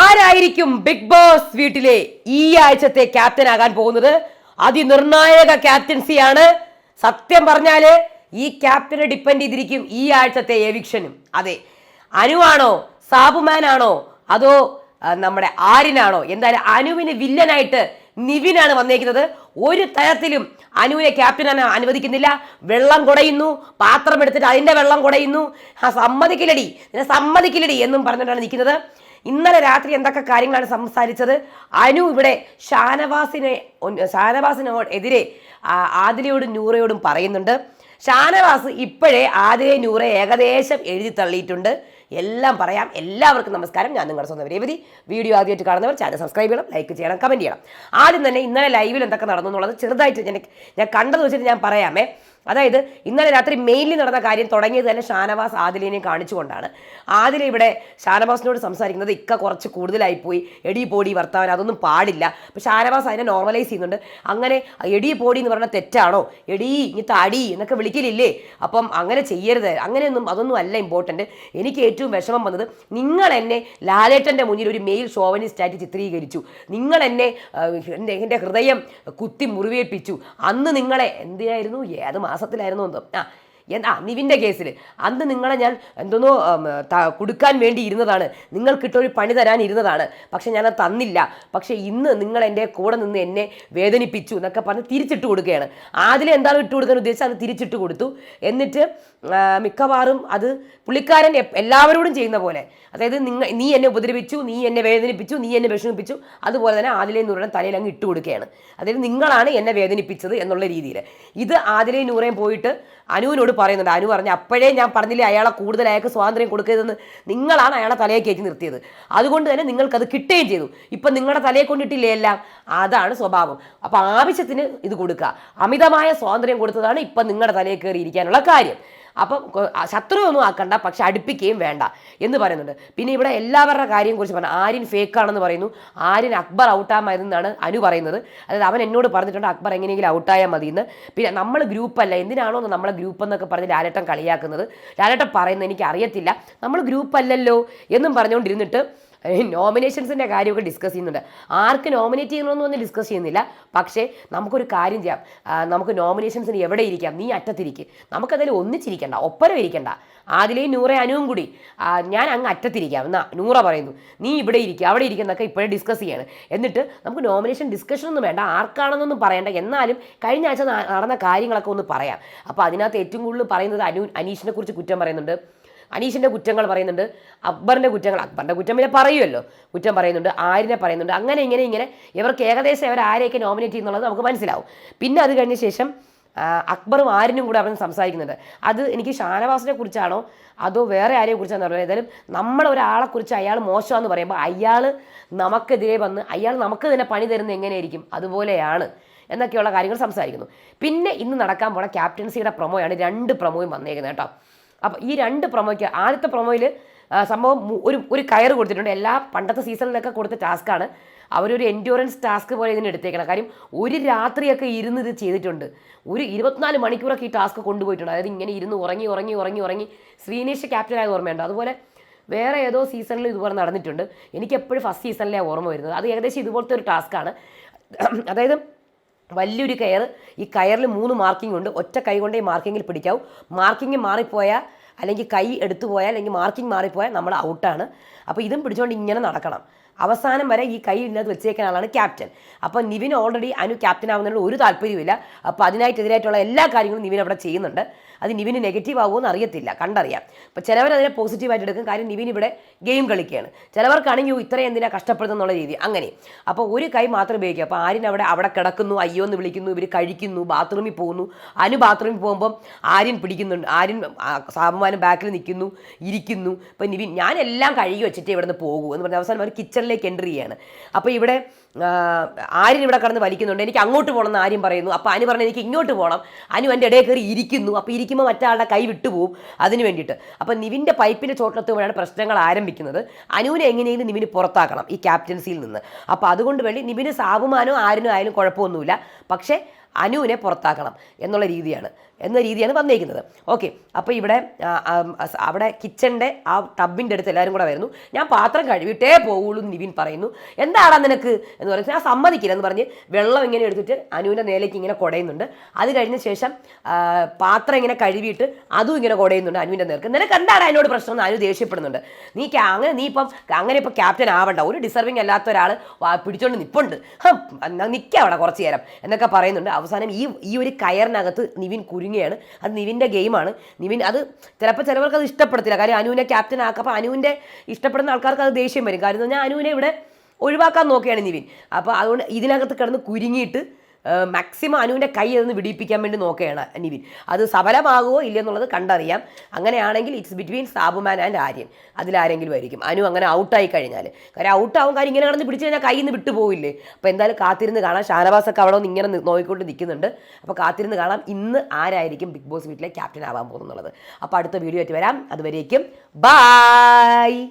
ആരായിരിക്കും big boss വീട്ടിലെ ഈ ആഴ്ചത്തെ ക്യാപ്റ്റൻ ആകാൻ പോകുന്നത്? അതിനിർണായക ക്യാപ്റ്റൻസിയാണ് സത്യം പറഞ്ഞാൽ ഈ ക്യാപ്റ്റനെ ഡിപ്പെൻഡ് ചെയ്തിരിക്കും ഈ ആഴ്ചത്തെ എവിക്ഷനും അതെ. അനുവാണോ സാബുമാൻ ആണോ? അതോ നമ്മുടെ ആരിനാണോ എന്തായാലും അനുവിന് വില്ലനായിട്ട് നിവിനാണ് വന്നേക്കുന്നത്. ഒരു തരത്തിലും അനുവിനെ ക്യാപ്റ്റനാണ് അനുവദിക്കുന്നില്ല. വെള്ളം കുടയുന്നു. പാത്രം എടുത്തിട്ട് അതിന്റെ വെള്ളം കുടയുന്നു. ആ സമ്മതിക്കില്ലടി. നിന്നെ സമ്മതിക്കില്ലടി എന്നും പറഞ്ഞിട്ടാണ് നിൽക്കുന്നത്. ഇന്നലെ രാത്രി എന്തൊക്കെ കാര്യങ്ങളാണ് സംസാരിച്ചത്? അനു ഇവിടെ ഷാനവാസിനെ ഷാനവാസിനോട് എതിരെ ആദിലയോടും നൂറയോടും പറയുന്നുണ്ട്. ഷാനവാസ് ഇപ്പോഴേ ആദിലെ നൂറ ഏകദേശം എഴുതി തള്ളിയിട്ടുണ്ട്. എല്ലാം പറയാം. എല്ലാവർക്കും നമസ്കാരം. ഞാൻ നിങ്ങളുടെ സ്വന്തം രേവതി. വീഡിയോ ആദ്യമായിട്ട് കാണുന്നവർ ചാനൽ സബ്സ്ക്രൈബ് ചെയ്യണം ലൈക്ക് ചെയ്യണം കമന്റ് ചെയ്യണം. ആദ്യം തന്നെ ഇന്നലെ ലൈവിൽ എന്തൊക്കെ നടന്നു എന്നുള്ളത് ചെറുതായിട്ട് ഞാൻ ഞാൻ കണ്ടത് വെച്ചിട്ട് ഞാൻ പറയാമേ. അതായത് ഇന്നലെ രാത്രി മെയിലിൽ നടന്ന കാര്യം തുടങ്ങിയത് തന്നെ ഷാനവാസ് ആദിലിനെ കാണിച്ചുകൊണ്ടാണ്. ആദില ഇവിടെ ഷാനവാസിനോട് സംസാരിക്കുന്നത് ഇക്ക കുറച്ച് കൂടുതലായി പോയി. എടി പോടി വർത്താനം അതൊന്നും പാടില്ല. അപ്പോൾ ഷാനവാസ് അതിനെ നോർമലൈസ് ചെയ്യുന്നുണ്ട്. അങ്ങനെ എടി പോടി എന്ന് പറഞ്ഞാൽ തെറ്റാണോ? എടി ഇനി താടി എന്നൊക്കെ വിളിക്കലില്ലേ? അപ്പം അങ്ങനെ ചെയ്യരുത്. അങ്ങനെയൊന്നും അതൊന്നും അല്ല ഇമ്പോർട്ടന്റ് എനിക്ക് ഏറ്റവും വിഷമം വന്നത് നിങ്ങൾ എന്നെ ലാലേട്ടന്റെ മുന്നിൽ ഒരു മെയിൽ ഷോവനിസ്റ്റായിട്ട് ചിത്രീകരിച്ചു. നിങ്ങൾ എന്നെ എന്റെ ഹൃദയം കുത്തി മുറിവേൽപ്പിച്ചു. അന്ന് നിങ്ങളെ എന്തിനായിരുന്നു? ഏത് മാസത്തിലായിരുന്നു എന്തോ. ആ എന്താ നിവിന്റെ കേസിൽ അന്ന് നിങ്ങളെ ഞാൻ എന്തോന്നോ കൊടുക്കാൻ വേണ്ടി ഇരുന്നതാണ്. നിങ്ങൾക്കിട്ടൊരു പണി തരാൻ ഇരുന്നതാണ്. പക്ഷെ ഞാനത് തന്നില്ല. പക്ഷേ ഇന്ന് നിങ്ങൾ എന്റെ കൂടെ നിന്ന് എന്നെ വേദനിപ്പിച്ചു എന്നൊക്കെ പറഞ്ഞ് തിരിച്ചിട്ട് കൊടുക്കുകയാണ്. ആദ്യം എന്താണ് ഇട്ട് കൊടുക്കാൻ ഉദ്ദേശിച്ചത്? അത് തിരിച്ചിട്ട് കൊടുത്തു. എന്നിട്ട് മിക്കവാറും അത് പുള്ളിക്കാരൻ എല്ലാവരോടും ചെയ്യുന്ന പോലെ. അതായത് നിങ്ങൾ നീ എന്നെ ഉപദ്രവിച്ചു നീ എന്നെ വേദനിപ്പിച്ചു നീ എന്നെ വിഷമിപ്പിച്ചു. അതുപോലെ തന്നെ ആദിലെ നൂറിനെ തലയിൽ അങ്ങ് ഇട്ട് കൊടുക്കുകയാണ്. അതായത് നിങ്ങളാണ് എന്നെ വേദനിപ്പിച്ചത് എന്നുള്ള രീതിയിൽ ഇത് ആദിലെ നൂറേം പോയിട്ട് അനുവിനോട് പറയുന്നുണ്ട്. അനു പറഞ്ഞു അപ്പോഴേ ഞാൻ പറഞ്ഞില്ലേ അയാളെ കൂടുതൽ അയാൾക്ക് സ്വാതന്ത്ര്യം കൊടുക്കരുതെന്ന്? നിങ്ങളാണ് അയാളെ തലയെ കയറ്റി നിർത്തിയത്. അതുകൊണ്ട് തന്നെ നിങ്ങൾക്കത് കിട്ടുകയും ചെയ്തു. ഇപ്പം നിങ്ങളുടെ തലയെ കൊണ്ടിട്ടില്ലേ എല്ലാം? അതാണ് സ്വഭാവം. അപ്പോൾ ആവശ്യത്തിന് ഇത് കൊടുക്കുക. അമിതമായ സ്വാതന്ത്ര്യം കൊടുത്തതാണ് ഇപ്പം നിങ്ങളുടെ തലയിൽ കയറി ഇരിക്കാനുള്ള കാര്യം. അപ്പം ശത്രുവൊന്നും ആക്കണ്ട പക്ഷെ അടുപ്പിക്കുകയും വേണ്ട എന്ന് പറയുന്നുണ്ട്. പിന്നെ ഇവിടെ എല്ലാവരുടെ കാര്യം കുറിച്ച് പറഞ്ഞു ആര്യൻ ഫേക്ക് ആണെന്ന് പറയുന്നു. ആര്യൻ അക്ബർ ഔട്ടാമായിരുന്നാണ് അനു പറയുന്നത്. അതായത് അവൻ എന്നോട് പറഞ്ഞിട്ടുണ്ട് അക്ബർ എങ്ങനെയെങ്കിലും ഔട്ടായാൽ മതി എന്ന് പിന്നെ നമ്മൾ ഗ്രൂപ്പല്ല എന്തിനാണോ നമ്മളെ ഗ്രൂപ്പ് എന്നൊക്കെ പറഞ്ഞ് ലാലേട്ടൻ കളിയാക്കുന്നത്. ലാലേട്ടൻ പറയുന്നത് എനിക്ക് അറിയത്തില്ല. നമ്മൾ ഗ്രൂപ്പ് അല്ലല്ലോ എന്നും പറഞ്ഞുകൊണ്ടിരുന്നിട്ട് നോമിനേഷൻസിന്റെ കാര്യമൊക്കെ ഡിസ്കസ് ചെയ്യുന്നുണ്ട്. ആർക്ക് നോമിനേറ്റ് ചെയ്യണമെന്നൊന്നും ഡിസ്കസ് ചെയ്യുന്നില്ല. പക്ഷേ നമുക്കൊരു കാര്യം ചെയ്യാം. നമുക്ക് നോമിനേഷൻസിന് എവിടെ ഇരിക്കാം? നീ അറ്റത്തിരിക്കും. നമുക്കതിൽ ഒന്നിച്ചിരിക്കണ്ട. ഒപ്പരം ഇരിക്കണ്ട. ആദിലെയും നൂറേ അനുവും കൂടി. ഞാൻ അങ്ങ് അറ്റത്തിരിക്കാം. എന്നാ നൂറ പറയുന്നു. നീ ഇവിടെ ഇരിക്കുക അവിടെ ഇരിക്കുന്നൊക്കെ ഇപ്പോഴേ ഡിസ്കസ് ചെയ്യാണ്. എന്നിട്ട് നമുക്ക് നോമിനേഷൻ ഡിസ്കഷൻ ഒന്നും വേണ്ട. ആർക്കാണെന്നൊന്നും പറയണ്ട. എന്നാലും കഴിഞ്ഞ ആഴ്ച നടന്ന കാര്യങ്ങളൊക്കെ ഒന്ന് പറയാം. അപ്പോൾ അതിനകത്ത് ഏറ്റവും കൂടുതൽ പറയുന്നത് അനു അനീഷിനെ കുറിച്ച് കുറ്റം പറയുന്നുണ്ട്. അനീഷിന്റെ കുറ്റങ്ങൾ പറയുന്നുണ്ട് അക്ബറിന്റെ കുറ്റങ്ങൾ അക്ബറിന്റെ കുറ്റം പിന്നെ പറയുമല്ലോ. കുറ്റം പറയുന്നുണ്ട് ആരിനെ പറയുന്നുണ്ട് അങ്ങനെ ഇങ്ങനെ ഇങ്ങനെ. ഇവർക്ക് ഏകദേശം ഇവർ ആരെയൊക്കെ നോമിനേറ്റ് ചെയ്യുന്നുള്ളത് നമുക്ക് മനസ്സിലാവും. പിന്നെ അത് കഴിഞ്ഞ ശേഷം അക്ബറും ആരിനും കൂടെ അവൻ സംസാരിക്കുന്നുണ്ട്. അത് എനിക്ക് ഷാനവാസിനെ കുറിച്ചാണോ അതോ വേറെ ആരെയും കുറിച്ചാണെന്ന് പറയുന്നത് ഏതായാലും നമ്മളെ ഒരാളെ കുറിച്ച് അയാൾ മോശമാണെന്ന് പറയുമ്പോൾ അയാൾ നമുക്കെതിരെ വന്ന് അയാൾ നമുക്ക് തന്നെ പണി തരുന്നത് എങ്ങനെയായിരിക്കും? അതുപോലെയാണ് എന്നൊക്കെയുള്ള കാര്യങ്ങൾ സംസാരിക്കുന്നു. പിന്നെ ഇന്ന് നടക്കാൻ പോണ ക്യാപ്റ്റൻസിയുടെ പ്രൊമോയാണ് രണ്ട് പ്രൊമോയും വന്നേക്കുന്നത് കേട്ടോ. അപ്പോൾ ഈ രണ്ട് പ്രൊമോയ്ക്ക് ആദ്യത്തെ പ്രൊമോയിൽ സംഭവം ഒരു ഒരു കയർ കൊടുത്തിട്ടുണ്ട്. എല്ലാ പണ്ടത്തെ സീസണിലൊക്കെ കൊടുത്ത ടാസ്ക്കാണ് അവരൊരു എൻഡ്യൂറൻസ് ടാസ്ക് പോലെ ഇതിന് എടുത്തേക്കണം. കാര്യം ഒരു രാത്രിയൊക്കെ ഇരുന്ന് ഇത് ചെയ്തിട്ടുണ്ട്. ഒരു ഇരുപത്തിനാല് മണിക്കൂറൊക്കെ ഈ ടാസ്ക് കൊണ്ടുപോയിട്ടുണ്ട്. അതായത് ഇങ്ങനെ ഇരുന്ന് ഉറങ്ങി ഉറങ്ങി ഉറങ്ങി ഉറങ്ങി ശ്രീനേഷ് ക്യാപ്റ്റനായ ഓർമ്മയുണ്ട്? അതുപോലെ വേറെ ഏതോ സീസണിൽ ഇതുപോലെ നടന്നിട്ടുണ്ട്. എനിക്ക് എപ്പോഴും ഫസ്റ്റ് സീസണിലെ ഓർമ്മ വരുന്നത്. അത് ഏകദേശം ഇതുപോലത്തെ ഒരു ടാസ്ക്കാണ് അതായത് വലിയൊരു കയർ ഈ കയറിൽ മൂന്ന് മാർക്കിംഗ് ഉണ്ട്. ഒറ്റ കൈ കൊണ്ടേ മാർക്കിങ്ങിൽ പിടിക്കാവും. മാർക്കിംഗ് മാറിപ്പോയാൽ അല്ലെങ്കിൽ കൈ എടുത്തു പോയാൽ അല്ലെങ്കിൽ മാർക്കിംഗ് മാറിപ്പോയാൽ നമ്മൾ ഔട്ടാണ് അപ്പോൾ ഇതും പിടിച്ചുകൊണ്ട് ഇങ്ങനെ നടക്കണം. അവസാനം വരെ ഈ കൈ ഇല്ലാതെ വെച്ചേക്കുന്ന ആളാണ് ക്യാപ്റ്റൻ അപ്പോൾ നിവിൻ ഓൾറെഡി അനു ക്യാപ്റ്റൻ ആവുന്നതിനോട് ഒരു താല്പര്യമില്ല അപ്പോൾ അതിനായിട്ടെതിരായിട്ടുള്ള എല്ലാ കാര്യങ്ങളും നിവിൻ അവിടെ ചെയ്യുന്നുണ്ട്. അത് നിവിന് നെഗറ്റീവ് എന്ന് അറിയത്തില്ല കണ്ടറിയാം. അപ്പോൾ ചിലവർ അതിനെ പോസിറ്റീവായിട്ട് എടുക്കും. കാര്യം നിവിൻ ഇവിടെ ഗെയിം കളിക്കുകയാണ്. ചിലവർക്കാണെങ്കിൽ ഇത്രയും എന്തിനാ കഷ്ടപ്പെടുന്നുള്ള രീതി. അങ്ങനെ. അപ്പോൾ ഒരു കൈ മാത്രം ഉപയോഗിക്കുക. അപ്പോൾ ആര്യൻ അവിടെ അവിടെ കിടക്കുന്നു അയ്യോ എന്ന് വിളിക്കുന്നു ഇവർ കഴിക്കുന്നു ബാത്റൂമിൽ പോകുന്നു. അനു ബാത്റൂമിൽ പോകുമ്പം ആര്യൻ പിടിക്കുന്നുണ്ട്. ആര്യൻ സാമാനം ബാക്കിൽ നിൽക്കുന്നു ഇരിക്കുന്നു. ഇപ്പം നിവിൻ ഞാനെല്ലാം കഴുകി വെച്ചിട്ട് ഇവിടെ നിന്ന് പോകൂ എന്ന് പറഞ്ഞ അവസാനം അവർ കിച്ചണിലേക്ക് എന്റർ ചെയ്യാണ്. അപ്പോൾ ഇവിടെ ആര്യൻ ഇവിടെ കടന്ന് വലിക്കുന്നുണ്ട്. എനിക്ക് അങ്ങോട്ട് പോകണം എന്ന് ആര്യം പറയുന്നു. അപ്പോൾ അനു പറഞ്ഞു എനിക്ക് ഇങ്ങോട്ട് പോകണം. അനു എന്റെ ഇടയിൽ കയറി ഇരിക്കുന്നു. അപ്പോൾ ഇരിക്കുമ്പോൾ മറ്റാളുടെ കൈ വിട്ടുപോകും അതിന് വേണ്ടിയിട്ട്. അപ്പോൾ നിവിന്റെ പൈപ്പിന്റെ ചോട്ടിലെത്തുമ്പോഴാണ് പ്രശ്നങ്ങൾ ആരംഭിക്കുന്നത്. അനുവിനെ എങ്ങനെയെങ്കിലും നിവിന് പുറത്താക്കണം ഈ ക്യാപ്റ്റൻസിയിൽ നിന്ന്. അപ്പോൾ അതുകൊണ്ട് വേണ്ടി നിവിന് സാബുമാനോ ആരിനോ ആയാലും കുഴപ്പമൊന്നുമില്ല. പക്ഷേ അനുവിനെ പുറത്താക്കണം എന്നുള്ള രീതിയാണ് എന്ന രീതിയാണ് വന്നിരിക്കുന്നത് ഓക്കെ അപ്പോൾ ഇവിടെ അവിടെ കിച്ചന്റെ ആ ടബിന്റെ അടുത്ത് എല്ലാവരും കൂടെ വരുന്നു. ഞാൻ പാത്രം കഴുകിയിട്ടേ എന്ന് നിവിൻ പറയുന്നു. എന്താടാ നിനക്ക് എന്ന് പറയുന്നത് ഞാൻ സമ്മതിക്കില്ല എന്ന് പറഞ്ഞ് വെള്ളം ഇങ്ങനെ എടുത്തിട്ട് അനുവിന്റെ നേലേക്ക് ഇങ്ങനെ കുടയുന്നുണ്ട്. അത് കഴിഞ്ഞ ശേഷം പാത്രം ഇങ്ങനെ കഴുകിയിട്ട് അതും ഇങ്ങനെ കുടയുന്നുണ്ട് അനുവിന്റെ നേർക്ക്. നിനക്ക് എന്താണ് അതിനോട് പ്രശ്നം എന്ന് അനു ദേഷ്യപ്പെടുന്നുണ്ട്. നീ അങ്ങനെ നീ ഇപ്പം അങ്ങനെ ഇപ്പം ക്യാപ്റ്റൻ ആവണ്ട. ഒരു ഡിസർവിങ് അല്ലാത്ത ഒരാൾ പിടിച്ചോണ്ട് നിപ്പുണ്ട്. നിൽക്കാം അവിടെ കുറച്ച് നേരം എന്നൊക്കെ പറയുന്നുണ്ട്. അവസാനം ഈ ഈ ഒരു കയറിനകത്ത് നിവിൻ കുരുങ്ങിയാണ് അത് നിവിന്റെ ഗെയിമാണ്. നിവിൻ അത് ചിലപ്പോൾ ചിലവർക്ക് അത് ഇഷ്ടപ്പെടത്തില്ല. കാര്യം അനുവിനെ ക്യാപ്റ്റൻ ആക്കുക. അപ്പോൾ അനുവിന്റെ ഇഷ്ടപ്പെടുന്ന ആൾക്കാർക്ക് അത് ദേഷ്യം വരും. കാര്യം എന്ന് പറഞ്ഞാൽ അനുവിനെ ഇവിടെ ഒഴിവാക്കാൻ നോക്കുകയാണ് നിവിൻ. അപ്പോൾ അതുകൊണ്ട് ഇതിനകത്ത് കിടന്ന് കുരുങ്ങിയിട്ട് മാക്സിമം അനുവിന്റെ കൈ അതൊന്ന് വിടിയിപ്പിക്കാൻ വേണ്ടി നോക്കുകയാണ് നിവിൻ. അത് സഫലമാകുമോ ഇല്ലെന്നുള്ളത് കണ്ടറിയാം. അങ്ങനെയാണെങ്കിൽ it's between Sabumon and Aryan. അതിലാരെങ്കിലും ആയിരിക്കും. അനു അങ്ങനെ ഔട്ടായി കഴിഞ്ഞാൽ കാര്യം ഔട്ടാവും കാര്യം ഇങ്ങനെ കിടന്ന് പിടിച്ചു കഴിഞ്ഞാൽ കയ്യിൽ നിന്ന് വിട്ടുപോയില്ലേ അപ്പോൾ എന്തായാലും കാത്തിരുന്ന് കാണാം. ഷാനവാസൊക്കെ അവിടെ നിന്ന് ഇങ്ങനെ നോക്കിക്കൊണ്ട് നിൽക്കുന്നുണ്ട്. അപ്പോൾ കാത്തിരുന്ന് കാണാം ഇന്ന് ആരായിരിക്കും ബിഗ് ബോസ് വീട്ടിലെ ക്യാപ്റ്റൻ ആവാൻ പോകുന്നുള്ളത് അപ്പോൾ അടുത്ത വീഡിയോ ആയിട്ട് വരാം. അതുവരേക്കും ബായ്